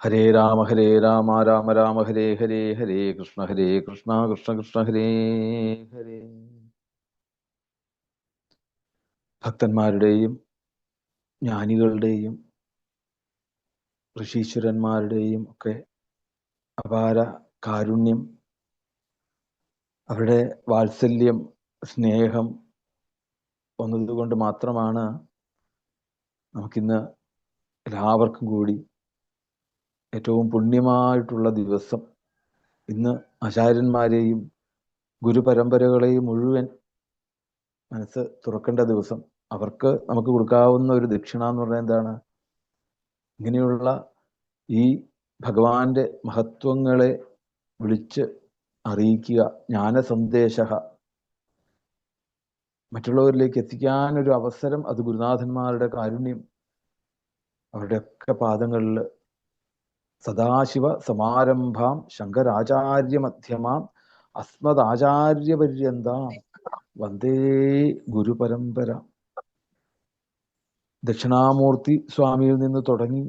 ഹരേ രാമ ഹരേ രാമ രാമ രാമ ഹരേ ഹരേ ഹരേ കൃഷ്ണ ഹരേ കൃഷ്ണ കൃഷ്ണ കൃഷ്ണ ഹരേ ഹരേ. ഭക്തന്മാരുടെയും ജ്ഞാനികളുടെയും ഋഷീശ്വരന്മാരുടെയും ഒക്കെ അപാര കാരുണ്യം അവരുടെ വാത്സല്യം സ്നേഹം വന്നതുകൊണ്ട് മാത്രമാണ് നമുക്കിന്ന് എല്ലാവർക്കും കൂടി ഏറ്റവും പുണ്യമായിട്ടുള്ള ദിവസം. ഇന്ന് ആചാര്യന്മാരെയും ഗുരുപരമ്പരകളെയും മുഴുവൻ മനസ്സ് തുറക്കേണ്ട ദിവസം. അവർക്ക് നമുക്ക് കൊടുക്കാവുന്ന ഒരു ദക്ഷിണ എന്ന് പറഞ്ഞാൽ എന്താണ്? ഇങ്ങനെയുള്ള ഈ ഭഗവാന്റെ മഹത്വങ്ങളെ വിളിച്ച് അറിയിക്കുക. ജ്ഞാന സന്ദേശ മറ്റുള്ളവരിലേക്ക് എത്തിക്കാനൊരു അവസരം അത് ഗുരുനാഥന്മാരുടെ കാരുണ്യം. അവരുടെയൊക്കെ പാദങ്ങളിൽ സദാശിവ സമാരംഭാം ശങ്കരാചാര്യമധ്യമാം അസ്മദാചാര്യപര്യന്താം വന്ദേ ഗുരുപരമ്പര. ദക്ഷിണാമൂർത്തി സ്വാമിയിൽ നിന്ന് തുടങ്ങി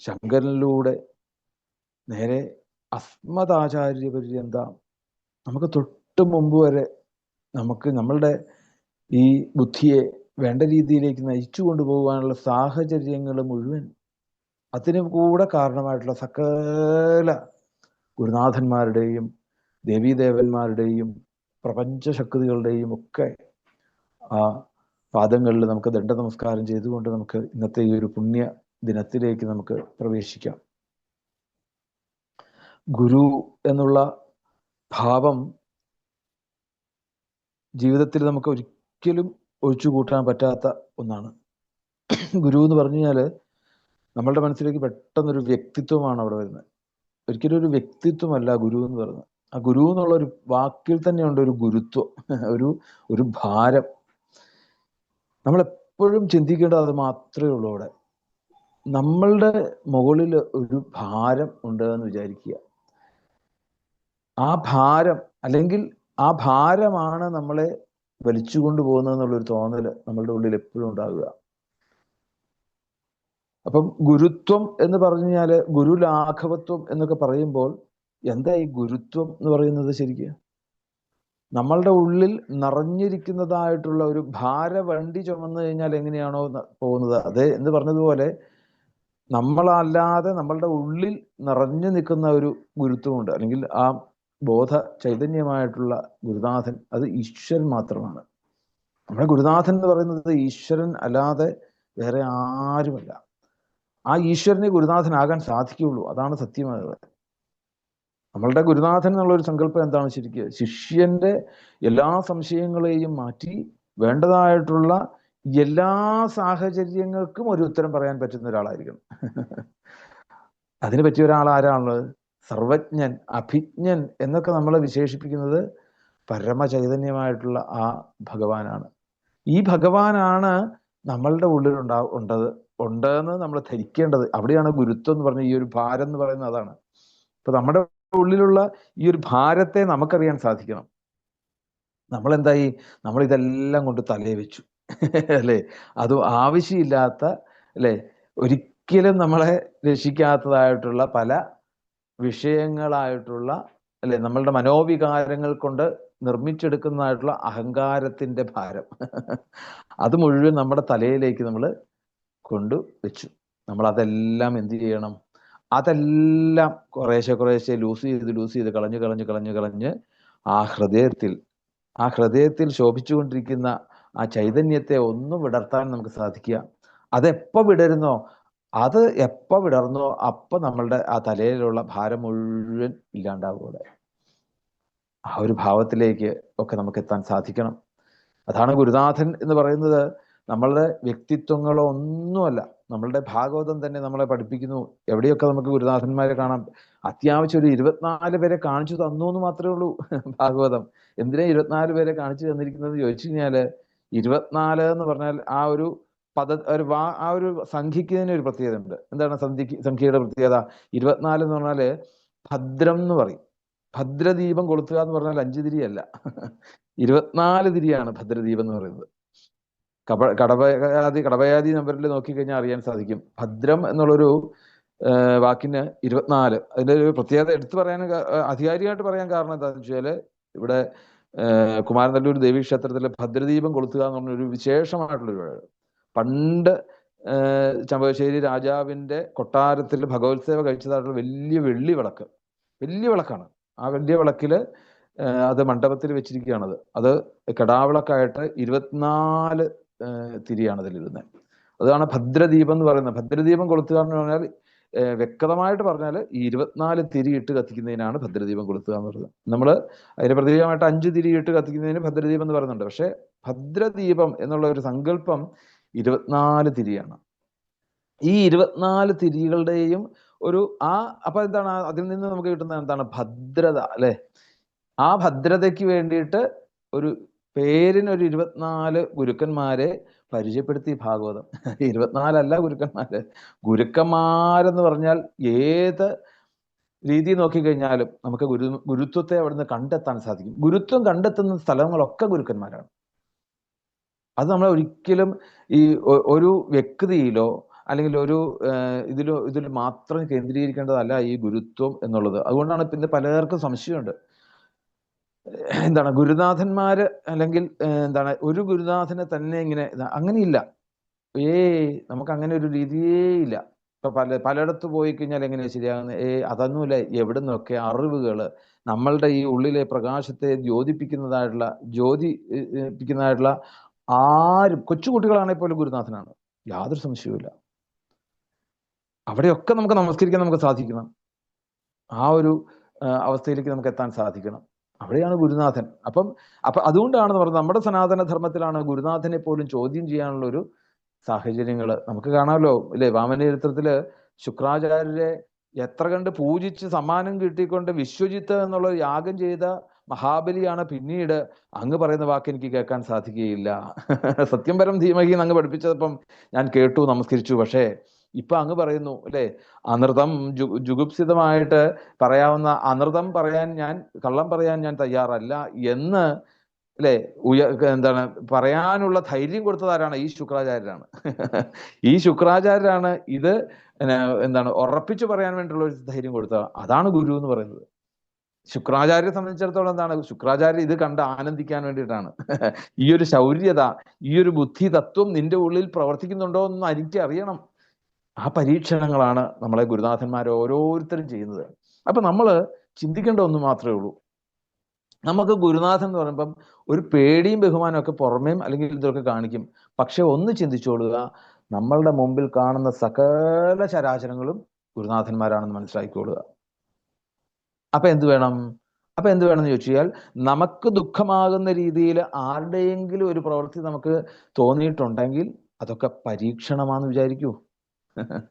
ശങ്കരനിലൂടെ നേരെ അസ്മദാചാര്യപര്യന്താം. നമുക്ക് തൊട്ട് മുമ്പ് വരെ നമുക്ക് നമ്മളുടെ ഈ ബുദ്ധിയെ വേണ്ട രീതിയിലേക്ക് നയിച്ചു കൊണ്ടുപോകാനുള്ള സാഹചര്യങ്ങൾ മുഴുവൻ അതിന് കൂടെ കാരണമായിട്ടുള്ള സകല ഗുരുനാഥന്മാരുടെയും ദേവീദേവന്മാരുടെയും പ്രപഞ്ചശക്തികളുടെയും ഒക്കെ ആ പാദങ്ങളിൽ നമുക്ക് ദണ്ഡ നമസ്കാരം ചെയ്തുകൊണ്ട് നമുക്ക് ഇന്നത്തെ ഈ ഒരു പുണ്യ ദിനത്തിലേക്ക് നമുക്ക് പ്രവേശിക്കാം. ഗുരു എന്നുള്ള ഭാവം ജീവിതത്തിൽ നമുക്ക് ഒരിക്കലും ഒഴിച്ചു ഒഴിച്ചുകൂട്ടാൻ പറ്റാത്ത ഒന്നാണ്. ഗുരു എന്ന് പറഞ്ഞു കഴിഞ്ഞാൽ നമ്മളുടെ മനസ്സിലേക്ക് പെട്ടെന്നൊരു വ്യക്തിത്വമാണ് അവിടെ വരുന്നത്. ഒരിക്കലും ഒരു വ്യക്തിത്വമല്ല ഗുരു എന്ന് പറയുന്നത്. ആ ഗുരു എന്നുള്ള ഒരു വാക്കിൽ തന്നെയുണ്ട് ഒരു ഗുരുത്വം ഒരു ഒരു ഭാരം. നമ്മൾ എപ്പോഴും ചിന്തിക്കേണ്ടത് അത് മാത്രമേ ഉള്ളൂ അവിടെ. നമ്മളുടെ മുകളിൽ ഒരു ഭാരം ഉണ്ട് എന്ന് വിചാരിക്കുക. ആ ഭാരം അല്ലെങ്കിൽ ആ ഭാരമാണ് നമ്മളെ വലിച്ചു കൊണ്ടുപോകുന്നത് എന്നുള്ളൊരു തോന്നൽ നമ്മളുടെ ഉള്ളിൽ എപ്പോഴും ഉണ്ടാകുക. അപ്പം ഗുരുത്വം എന്ന് പറഞ്ഞു കഴിഞ്ഞാൽ ഗുരുലാഘവത്വം എന്നൊക്കെ പറയുമ്പോൾ എന്താ ഈ ഗുരുത്വം എന്ന് പറയുന്നത് ശരിക്കും? നമ്മളുടെ ഉള്ളിൽ നിറഞ്ഞിരിക്കുന്നതായിട്ടുള്ള ഒരു ഭാരവണ്ടി ചുമന്നു കഴിഞ്ഞാൽ എങ്ങനെയാണോ പോകുന്നത്? അത് എന്ന് പറഞ്ഞതുപോലെ നമ്മളല്ലാതെ നമ്മളുടെ ഉള്ളിൽ നിറഞ്ഞു നിൽക്കുന്ന ഒരു ഗുരുത്വമുണ്ട്. അല്ലെങ്കിൽ ആ ബോധ ചൈതന്യമായിട്ടുള്ള ഗുരുനാഥൻ അത് ഈശ്വരൻ മാത്രമാണ്. നമ്മുടെ ഗുരുനാഥൻ എന്ന് പറയുന്നത് ഈശ്വരൻ അല്ലാതെ വേറെ ആരുമല്ല. ആ ഈശ്വരനെ ഗുരുനാഥനാകാൻ സാധിക്കുകയുള്ളൂ. അതാണ് സത്യമായത്. നമ്മളുടെ ഗുരുനാഥൻ എന്നുള്ള ഒരു സങ്കല്പം എന്താണ് ശരിക്കും? ശിഷ്യന്റെ എല്ലാ സംശയങ്ങളെയും മാറ്റി വേണ്ടതായിട്ടുള്ള എല്ലാ സാഹചര്യങ്ങൾക്കും ഒരു ഉത്തരം പറയാൻ പറ്റുന്ന ഒരാളായിരിക്കണം. അതിന് പറ്റിയ ഒരാൾ ആരാണുള്ളത്? സർവജ്ഞൻ അഭിജ്ഞൻ എന്നൊക്കെ നമ്മളെ വിശേഷിപ്പിക്കുന്നത് പരമചൈതന്യമായിട്ടുള്ള ആ ഭഗവാനാണ്. ഈ ഭഗവാനാണ് നമ്മളുടെ ഉള്ളിൽ ഉണ്ടാ ഉണ്ടത്. ഉണ്ടെന്ന് നമ്മൾ ധരിക്കേണ്ടത് അവിടെയാണ് ഗുരുത്വം എന്ന് പറഞ്ഞ ഈ ഒരു ഭാരം എന്ന് പറയുന്നത് അതാണ്. ഇപ്പൊ നമ്മുടെ ഉള്ളിലുള്ള ഈ ഒരു ഭാരത്തെ നമുക്കറിയാൻ സാധിക്കണം. നമ്മൾ എന്തായി നമ്മൾ ഇതെല്ലാം കൊണ്ട് തലയെ വെച്ചു. അല്ലേ? അത് ആവശ്യമില്ലാത്ത അല്ലേ? ഒരിക്കലും നമ്മളെ രക്ഷിക്കാത്തതായിട്ടുള്ള പല വിഷയങ്ങളായിട്ടുള്ള അല്ലെ? നമ്മളുടെ മനോവികാരങ്ങൾ കൊണ്ട് നിർമ്മിച്ചെടുക്കുന്നതായിട്ടുള്ള അഹങ്കാരത്തിന്റെ ഭാരം. അത് മുഴുവൻ നമ്മുടെ തലയിലേക്ക് നമ്മൾ കൊണ്ടു വെച്ചു. നമ്മൾ അതെല്ലാം എന്ത് ചെയ്യണം? അതെല്ലാം കുറേശ്ശെ കുറേശ്ശെ ലൂസ് ചെയ്ത് ലൂസ് ചെയ്ത് കളഞ്ഞ് കളഞ്ഞ് കളഞ്ഞ് കളഞ്ഞ് ആ ഹൃദയത്തിൽ ആ ഹൃദയത്തിൽ ശോഭിച്ചുകൊണ്ടിരിക്കുന്ന ആ ചൈതന്യത്തെ ഒന്ന് വിടർത്താൻ നമുക്ക് സാധിക്കുക. അതെപ്പോ വിടരുന്നോ? അത് എപ്പോ വിടർന്നോ? അപ്പൊ നമ്മളുടെ ആ തലയിലുള്ള ഭാരം മുഴുവൻ ഇല്ലാണ്ടാവുക ആ ഒരു ഭാവത്തിലേക്ക് ഒക്കെ നമുക്ക് എത്താൻ സാധിക്കണം. അതാണ് ഗുരുനാഥൻ എന്ന് പറയുന്നത്. നമ്മളുടെ വ്യക്തിത്വങ്ങളോ ഒന്നുമല്ല. നമ്മളുടെ ഭാഗവതം തന്നെ നമ്മളെ പഠിപ്പിക്കുന്നു. എവിടെയൊക്കെ നമുക്ക് ഗുരുനാഥന്മാരെ കാണാം. അത്യാവശ്യം ഒരു ഇരുപത്തിനാല് പേരെ കാണിച്ചു തന്നു എന്ന് മാത്രമേ ഉള്ളൂ ഭാഗവതം. എന്തിനാ ഇരുപത്തിനാല് പേരെ കാണിച്ചു തന്നിരിക്കുന്നത്? ചോദിച്ചു കഴിഞ്ഞാൽ ഇരുപത്തിനാല് എന്ന് പറഞ്ഞാൽ ആ ഒരു പദ ഒരു വാ ആ ഒരു സംഖ്യക്ക് തന്നെ ഒരു പ്രത്യേകത ഉണ്ട് എന്താണ് സംഖ്യക്ക് സംഖ്യയുടെ പ്രത്യേകത? ഇരുപത്തിനാല് എന്ന് പറഞ്ഞാൽ ഭദ്രം എന്ന് പറയും. ഭദ്രദീപം കൊളുത്തുക എന്ന് പറഞ്ഞാൽ അഞ്ച് തിരിയല്ല. ഇരുപത്തിനാല് തിരിയാണ് ഭദ്രദീപം എന്ന് പറയുന്നത്. കപ കടവയാതി കടവയാതി നമ്പറിൽ നോക്കിക്കഴിഞ്ഞാൽ അറിയാൻ സാധിക്കും. ഭദ്രം എന്നുള്ളൊരു വാക്കിന് ഇരുപത്തിനാല്. അതിന്റെ ഒരു പ്രത്യേകത എടുത്തു പറയാൻ അധികാരികമായിട്ട് പറയാൻ കാരണം എന്താണെന്ന് വെച്ചാൽ ഇവിടെ കുമാരനല്ലൂർ ദേവീ ക്ഷേത്രത്തിലെ ഭദ്രദീപം കൊളുത്തുക എന്ന് പറഞ്ഞൊരു വിശേഷമായിട്ടുള്ള ഒരു പണ്ട് ചമ്പകശ്ശേരി രാജാവിന്റെ കൊട്ടാരത്തിൽ ഭഗവത്സേവ കഴിച്ചതായിട്ടുള്ള വലിയ വെള്ളി വിളക്ക്. വലിയ വിളക്കാണ്. ആ വലിയ വിളക്കിൽ അത് മണ്ഡപത്തിൽ വെച്ചിരിക്കുകയാണത്. അത് കടാവിളക്കായിട്ട് ഇരുപത്തിനാല് തിരിയാണ് അതിലിരുന്നത് അതാണ് ഭദ്രദീപം എന്ന് പറയുന്നത്. ഭദ്രദീപം കൊളുത്തുക എന്ന് പറഞ്ഞാൽ വ്യക്തമായിട്ട് പറഞ്ഞാൽ ഈ ഇരുപത്തിനാല് തിരിയിട്ട് കത്തിക്കുന്നതിനാണ് ഭദ്രദീപം കൊളുത്തുക എന്ന് പറയുന്നത്. നമ്മൾ അതിന് പ്രതീകമായിട്ട് അഞ്ച് തിരിയിട്ട് കത്തിക്കുന്നതിന് ഭദ്രദീപം എന്ന് പറയുന്നുണ്ട്. പക്ഷെ ഭദ്രദീപം എന്നുള്ള ഒരു സങ്കല്പം ഇരുപത്തിനാല് തിരിയാണ്. ഈ ഇരുപത്തിനാല് തിരികളുടെയും ഒരു ആ അപ്പൊ എന്താണ്? അതിൽ നിന്ന് നമുക്ക് കിട്ടുന്ന എന്താണ്? ഭദ്രത അല്ലെ? ആ ഭദ്രതയ്ക്ക് വേണ്ടിയിട്ട് ഒരു പേരിനൊരു ഇരുപത്തിനാല് ഗുരുക്കന്മാരെ പരിചയപ്പെടുത്തി ഭാഗവതം. ഇരുപത്തിനാലല്ല ഗുരുക്കന്മാര്. ഗുരുക്കന്മാരെന്ന് പറഞ്ഞാൽ ഏത് രീതി നോക്കിക്കഴിഞ്ഞാലും നമുക്ക് ഗുരു ഗുരുത്വത്തെ അവിടുന്ന് കണ്ടെത്താൻ സാധിക്കും. ഗുരുത്വം കണ്ടെത്തുന്ന സ്ഥലങ്ങളൊക്കെ ഗുരുക്കന്മാരാണ്. അത് നമ്മൾ ഒരിക്കലും ഈ ഒരു വ്യക്തിയിലോ അല്ലെങ്കിൽ ഒരു ഇതിലോ ഇതിൽ മാത്രം കേന്ദ്രീകരിക്കേണ്ടതല്ല ഈ ഗുരുത്വം എന്നുള്ളത്. അതുകൊണ്ടാണ് പിന്നെ പലർക്കും സംശയമുണ്ട്. എന്താണ് ഗുരുനാഥന്മാര് അല്ലെങ്കിൽ എന്താണ് ഒരു ഗുരുനാഥനെ തന്നെ ഇങ്ങനെ അങ്ങനെയില്ല. ഏ നമുക്ക് അങ്ങനെ ഒരു രീതിയേ ഇല്ല. ഇപ്പൊ പല പലയിടത്ത് പോയി കഴിഞ്ഞാൽ എങ്ങനെ ശരിയാകുന്നത്? ഏ അതൊന്നുമില്ല. എവിടെ നിന്നൊക്കെ അറിവുകൾ നമ്മളുടെ ഈ ഉള്ളിലെ പ്രകാശത്തെ ജ്യോതിപ്പിക്കുന്നതായിട്ടുള്ള ജ്യോതിപ്പിക്കുന്നതായിട്ടുള്ള ആരും കൊച്ചുകുട്ടികളാണെങ്കിൽ പോലും ഗുരുനാഥനാണ്. യാതൊരു സംശയവുമില്ല. അവിടെയൊക്കെ നമുക്ക് നമസ്കരിക്കാൻ നമുക്ക് സാധിക്കണം. ആ ഒരു അവസ്ഥയിലേക്ക് നമുക്ക് എത്താൻ സാധിക്കണം. അവിടെയാണ് ഗുരുനാഥൻ. അപ്പം അപ്പം അതുകൊണ്ടാണ് പറഞ്ഞത് നമ്മുടെ സനാതന ധർമ്മത്തിലാണ് ഗുരുനാഥനെ പോലും ചോദ്യം ചെയ്യാനുള്ള ഒരു സാഹചര്യങ്ങൾ നമുക്ക് കാണാമല്ലോ ഇല്ലേ? വാമനചരിത്രത്തിൽ ശുക്രാചാര്യരെ എത്ര കണ്ട് പൂജിച്ച് സമ്മാനം കിട്ടിക്കൊണ്ട് വിശ്വജിത്ത് എന്നുള്ള യാഗം ചെയ്ത മഹാബലിയാണ് പിന്നീട് അങ്ങ് പറയുന്ന വാക്ക് എനിക്ക് കേൾക്കാൻ സാധിക്കുകയില്ല. സത്യം പരം ധീമഹി അങ്ങ് പഠിപ്പിച്ചപ്പം ഞാൻ കേട്ടു നമസ്കരിച്ചു. പക്ഷേ ഇപ്പൊ അങ്ങ് പറയുന്നു അല്ലെ? അനൃതം ജുഗുപ്സിതമായിട്ട് പറയാവുന്ന അനൃതം പറയാൻ ഞാൻ കള്ളം പറയാൻ ഞാൻ തയ്യാറല്ല എന്ന് അല്ലെ? ഉയ എന്താണ് പറയാനുള്ള ധൈര്യം കൊടുത്തതാരാണ്? ഈ ശുക്രാചാര്യരാണ്. ഈ ശുക്രാചാര്യരാണ് ഇത് എന്താണ് ഉറപ്പിച്ചു പറയാൻ വേണ്ടിയുള്ള ഒരു ധൈര്യം കൊടുത്തത് അതാണ് ഗുരു എന്ന് പറയുന്നത്. ശുക്രാചാര്യരെ സംബന്ധിച്ചിടത്തോളം എന്താണ് ശുക്രാചാര്യ ഇത് കണ്ട് ആനന്ദിക്കാൻ വേണ്ടിയിട്ടാണ്. ഈ ഒരു ശൗര്യത ഈ ഒരു ബുദ്ധി തത്വം നിന്റെ ഉള്ളിൽ പ്രവർത്തിക്കുന്നുണ്ടോ എന്ന് എനിക്ക് അറിയണം. ആ പരീക്ഷണങ്ങളാണ് നമ്മളെ ഗുരുനാഥന്മാർ ഓരോരുത്തരും ചെയ്യുന്നത്. അപ്പൊ നമ്മൾ ചിന്തിക്കേണ്ട ഒന്ന് മാത്രമേ ഉള്ളൂ. നമുക്ക് ഗുരുനാഥൻ എന്ന് പറയുമ്പം ഒരു പേടിയും ബഹുമാനവും ഒക്കെ പുറമേയും അല്ലെങ്കിൽ ഇതൊക്കെ കാണിക്കും. പക്ഷെ ഒന്ന് ചിന്തിച്ചോളുക നമ്മളുടെ മുമ്പിൽ കാണുന്ന സകല ചരാചരങ്ങളും ഗുരുനാഥന്മാരാണെന്ന് മനസ്സിലാക്കിക്കൊള്ളുക അപ്പൊ എന്ത് വേണം? അപ്പൊ എന്ത് വേണം എന്ന് ചോദിച്ചാൽ നമുക്ക് ദുഃഖമാകുന്ന രീതിയിൽ ആരുടെയെങ്കിലും ഒരു പ്രവൃത്തി നമുക്ക് തോന്നിയിട്ടുണ്ടെങ്കിൽ അതൊക്കെ പരീക്ഷണമാണെന്ന് വിചാരിക്കൂ.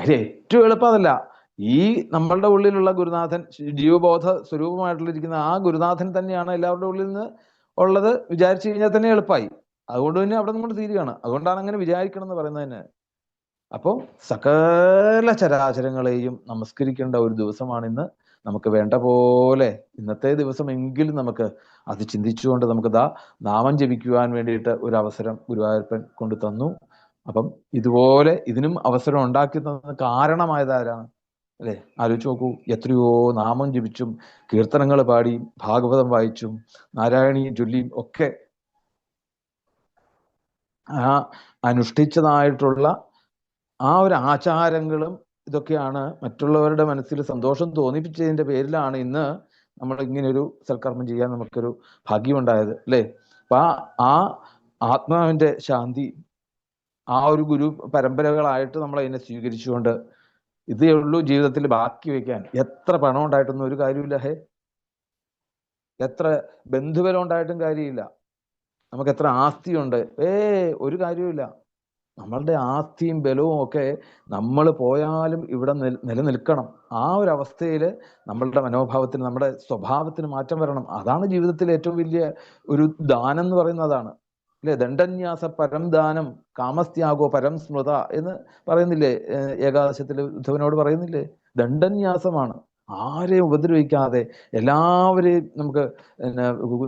അതിൽ ഏറ്റവും എളുപ്പം അതല്ല. ഈ നമ്മളുടെ ഉള്ളിലുള്ള ഗുരുനാഥൻ ജീവബോധ സ്വരൂപമായിട്ടുള്ളിരിക്കുന്ന ആ ഗുരുനാഥൻ തന്നെയാണ് എല്ലാവരുടെ ഉള്ളിൽ നിന്ന് ഉള്ളത്. വിചാരിച്ചു കഴിഞ്ഞാൽ തന്നെ എളുപ്പമായി. അതുകൊണ്ട് തന്നെ അവിടെ നമ്മൾ തീരുകയാണ്. അതുകൊണ്ടാണ് അങ്ങനെ വിചാരിക്കണം എന്ന് പറയുന്നത് തന്നെ. അപ്പോൾ സകല ചരാചരങ്ങളെയും നമസ്കരിക്കേണ്ട ഒരു ദിവസമാണ് ഇന്ന്. നമുക്ക് വേണ്ട പോലെ ഇന്നത്തെ ദിവസം എങ്കിലും നമുക്ക് അത് ചിന്തിച്ചുകൊണ്ട് നമുക്ക് ദാ നാമം ജപിക്കുവാൻ വേണ്ടിയിട്ട് ഒരു അവസരം ഗുരുവായൂരപ്പൻ കൊണ്ടു തന്നു. അപ്പം ഇതുപോലെ ഇതിനും അവസരം ഉണ്ടാക്കി തന്ന കാരണമായതാരാണ്? അല്ലെ? ആലോചിച്ച് നോക്കൂ. എത്രയോ നാമം ജപിച്ചും കീർത്തനങ്ങൾ പാടിയും ഭാഗവതം വായിച്ചും നാരായണീയം ചൊല്ലിയും ഒക്കെ ആ അനുഷ്ഠിച്ചതായിട്ടുള്ള ആ ഒരു ആചാരങ്ങളും ഇതൊക്കെയാണ് മറ്റുള്ളവരുടെ മനസ്സിൽ സന്തോഷം തോന്നിപ്പിച്ചതിന്റെ പേരിലാണ് ഇന്ന് നമ്മൾ ഇങ്ങനെ ഒരു സൽക്കർമ്മം ചെയ്യാൻ നമുക്കൊരു ഭാഗ്യമുണ്ടായത്. അല്ലേ? അപ്പൊ ആ ആത്മാവിന്റെ ശാന്തി ആ ഒരു ഗുരു പരമ്പരകളായിട്ട് നമ്മൾ അതിനെ സ്വീകരിച്ചുകൊണ്ട് ഇതേ ഉള്ളൂ ജീവിതത്തിൽ ബാക്കി വെക്കാൻ. എത്ര പണം ഉണ്ടായിട്ടൊന്നും ഒരു കാര്യമില്ല ഹേ എത്ര ബന്ധുബലം ഉണ്ടായിട്ടും കാര്യമില്ല. നമുക്ക് എത്ര ആസ്തിയുണ്ട്. ഏ ഒരു കാര്യമില്ല നമ്മളുടെ ആസ്തിയും ബലവും ഒക്കെ നമ്മൾ പോയാലും ഇവിടെ നിൽ നിലനിൽക്കണം. ആ ഒരു അവസ്ഥയിൽ നമ്മളുടെ മനോഭാവത്തിന് നമ്മുടെ സ്വഭാവത്തിന് മാറ്റം വരണം. അതാണ് ജീവിതത്തിൽ ഏറ്റവും വലിയ ഒരു ദാനം എന്ന് പറയുന്നത് അതാണ്. അല്ലെ ദണ്ഡന്യാസ പരം ദാനം കാമസ്ത്യാഗോ പരം സ്മൃത എന്ന് പറയുന്നില്ലേ ഏകാദശത്തിൽ ഉദ്ധവനോട് പറയുന്നില്ലേ? ദണ്ഡന്യാസമാണ്. ആരെയും ഉപദ്രവിക്കാതെ എല്ലാവരെയും നമുക്ക്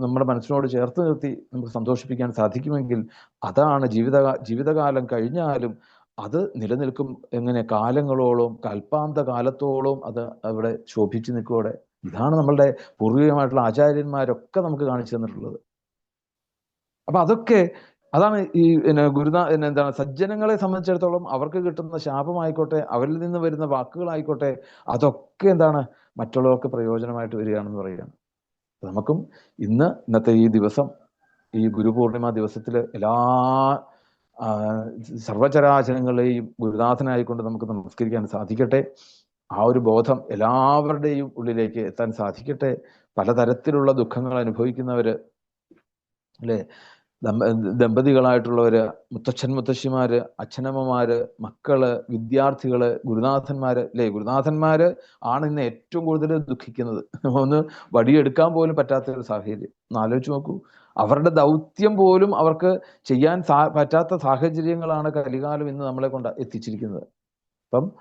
നമ്മുടെ മനസ്സിനോട് ചേർത്ത് നിർത്തി നമുക്ക് സന്തോഷിപ്പിക്കാൻ സാധിക്കുമെങ്കിൽ അതാണ് ജീവിത ജീവിതകാലം കഴിഞ്ഞാലും അത് നിലനിൽക്കും. എങ്ങനെ? കാലങ്ങളോളം കൽപ്പാന്ത കാലത്തോളം അത് അവിടെ ശോഭിച്ചു നിൽക്കുകയോടെ ഇതാണ് നമ്മളുടെ പൂർവികമായിട്ടുള്ള ആചാര്യന്മാരൊക്കെ നമുക്ക് കാണിച്ചു തന്നിട്ടുള്ളത്. അപ്പൊ അതൊക്കെ അതാണ് ഈ പിന്നെ ഗുരുനാ എന്താണ് സജ്ജനങ്ങളെ സംബന്ധിച്ചിടത്തോളം അവർക്ക് കിട്ടുന്ന ശാപമായിക്കോട്ടെ അവരിൽ നിന്ന് വരുന്ന വാക്കുകളായിക്കോട്ടെ അതൊക്കെ എന്താണ് മറ്റുള്ളവർക്ക് പ്രയോജനമായിട്ട് വരികയാണെന്ന് പറയുകയാണ്. നമുക്കും ഇന്ന് ഇന്നത്തെ ഈ ദിവസം ഈ ഗുരുപൂർണിമ ദിവസത്തിൽ എല്ലാ സർവചരാചരങ്ങളെയും ഗുരുനാഥനായിക്കൊണ്ട് നമുക്ക് നമസ്കരിക്കാൻ സാധിക്കട്ടെ. ആ ഒരു ബോധം എല്ലാവരുടെയും ഉള്ളിലേക്ക് എത്താൻ സാധിക്കട്ടെ. പലതരത്തിലുള്ള ദുഃഖങ്ങൾ അനുഭവിക്കുന്നവര് അല്ലെ? ദമ്പ ദമ്പതികളായിട്ടുള്ളവര് മുത്തച്ഛൻ മുത്തശ്ശിമാര് അച്ഛനമ്മമാര് മക്കൾ വിദ്യാർത്ഥികൾ ഗുരുനാഥന്മാര് അല്ലേ ഗുരുനാഥന്മാര് ആണ് ഇന്ന് ഏറ്റവും കൂടുതൽ ദുഃഖിക്കുന്നത്. ഒന്ന് വടിയെടുക്കാൻ പോലും പറ്റാത്ത ഒരു സാഹചര്യം. ഒന്ന് ആലോചിച്ച് നോക്കൂ. അവരുടെ ദൗത്യം പോലും അവർക്ക് ചെയ്യാൻ സാ പറ്റാത്ത സാഹചര്യങ്ങളാണ് കലികാലം ഇന്ന് നമ്മളെ കൊണ്ട് എത്തിച്ചിരിക്കുന്നത്. അപ്പം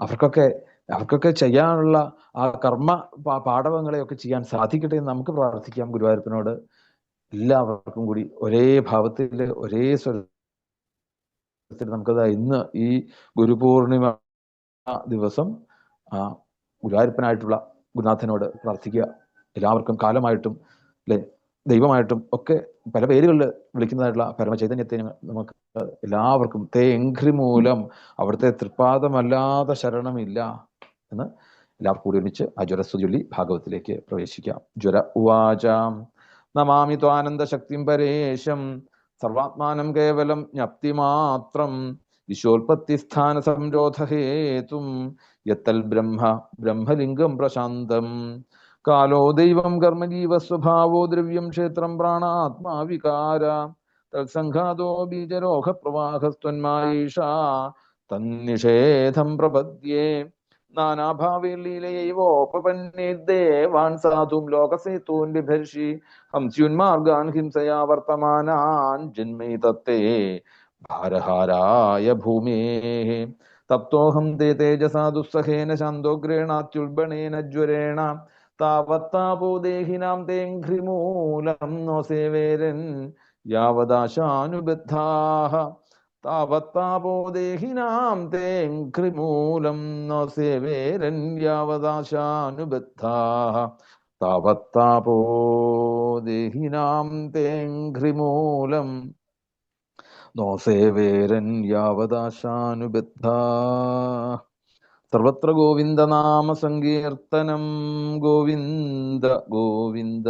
അവർക്കൊക്കെ അവർക്കൊക്കെ ചെയ്യാനുള്ള ആ കർമ്മ പാ- പാടവങ്ങളെയൊക്കെ ചെയ്യാൻ സാധിക്കട്ടെ എന്ന് നമുക്ക് പ്രാർത്ഥിക്കാം ഗുരുവായൂരപ്പനോട്. എല്ലാവർക്കും കൂടി ഒരേ ഭാവത്തിൽ ഒരേ സ്വരത്തിൽ നമുക്കത് ഇന്ന് ഈ ഗുരുപൂർണിമ ദിവസം ആ ഗുരുവായൂരപ്പനായിട്ടുള്ള ഗുരുനാഥനോട് പ്രാർത്ഥിക്കുക. എല്ലാവർക്കും കാലമായിട്ടും അല്ലെ ദൈവമായിട്ടും ഒക്കെ പല പേരുകളിൽ വിളിക്കുന്നതായിട്ടുള്ള പരമചൈതന്യത്തെ നമുക്ക് എല്ലാവർക്കും തേ എങ്ക്രി മൂലം അവിടുത്തെ തൃപ്പാദമല്ലാതെ ശരണമില്ല എന്ന് എല്ലാവർക്കും കൂടി ഒരുമിച്ച് ആ ജ്വരസ്തു ചൊല്ലി ഭാഗവത്തിലേക്ക് പ്രവേശിക്കാം. ജ്വര ഉവാചാം. നമാമി ത്വാനന്ദശക്തിം പരേശം. സർവാത്മാനം കേവലം ജ്ഞപ്തി മാത്രം. വിശോൽപത്തിസ്ഥാന സംരോധഹേതും യത്തൽ ബ്രഹ്മ ബ്രഹ്മലിംഗം പ്രശാന്തം. കാലോ ദൈവം കർമ്മജീവസ്വഭാവോ ദ്രവ്യം ക്ഷേത്രം പ്രാണാത്മാ വികാര. തത്സംഘാതോ ബീജരോഹ പ്രവാഹസ്ത്വന്മായേഷ തന്നിഷേധം പ്രപദ്യേ. നാനാഭാവേലീലയോപപന്നേദേവാൻ സാധും ലോകസേതൂൻ ബിഭർഷി ഹംസ്യുന്മാർഗാൻ ഹിംസയാ വർത്തമാനാൻ ജന്മേ തത്തേ ഭാരഹാരായ ഭൂമേ. തപ്തോഹം തേ തേജസാ ദുസ്സഹേന ശാന്തോഗ്രേണാത്യുൽബണേന ജ്വരേണ. താവത്താപോ ദേഹിനാം തേഘ്രിമൂലം നോ സേവേരൻ യാവദാശാനുബദ്ധാഃ താവത്താപോ ദേഹിനാം തേഘ്രിമൂലം നോ സേവേരൻ യാവദാശാനുബദ്ധാഃ താവത്താപോ ദേഹിനാം നോ സേവേരൻ യാവദാശാനുബദ്ധ സർവത്ര ഗോവിന്ദനാമ സങ്കീർത്തനം ഗോവിന്ദ ഗോവിന്ദ.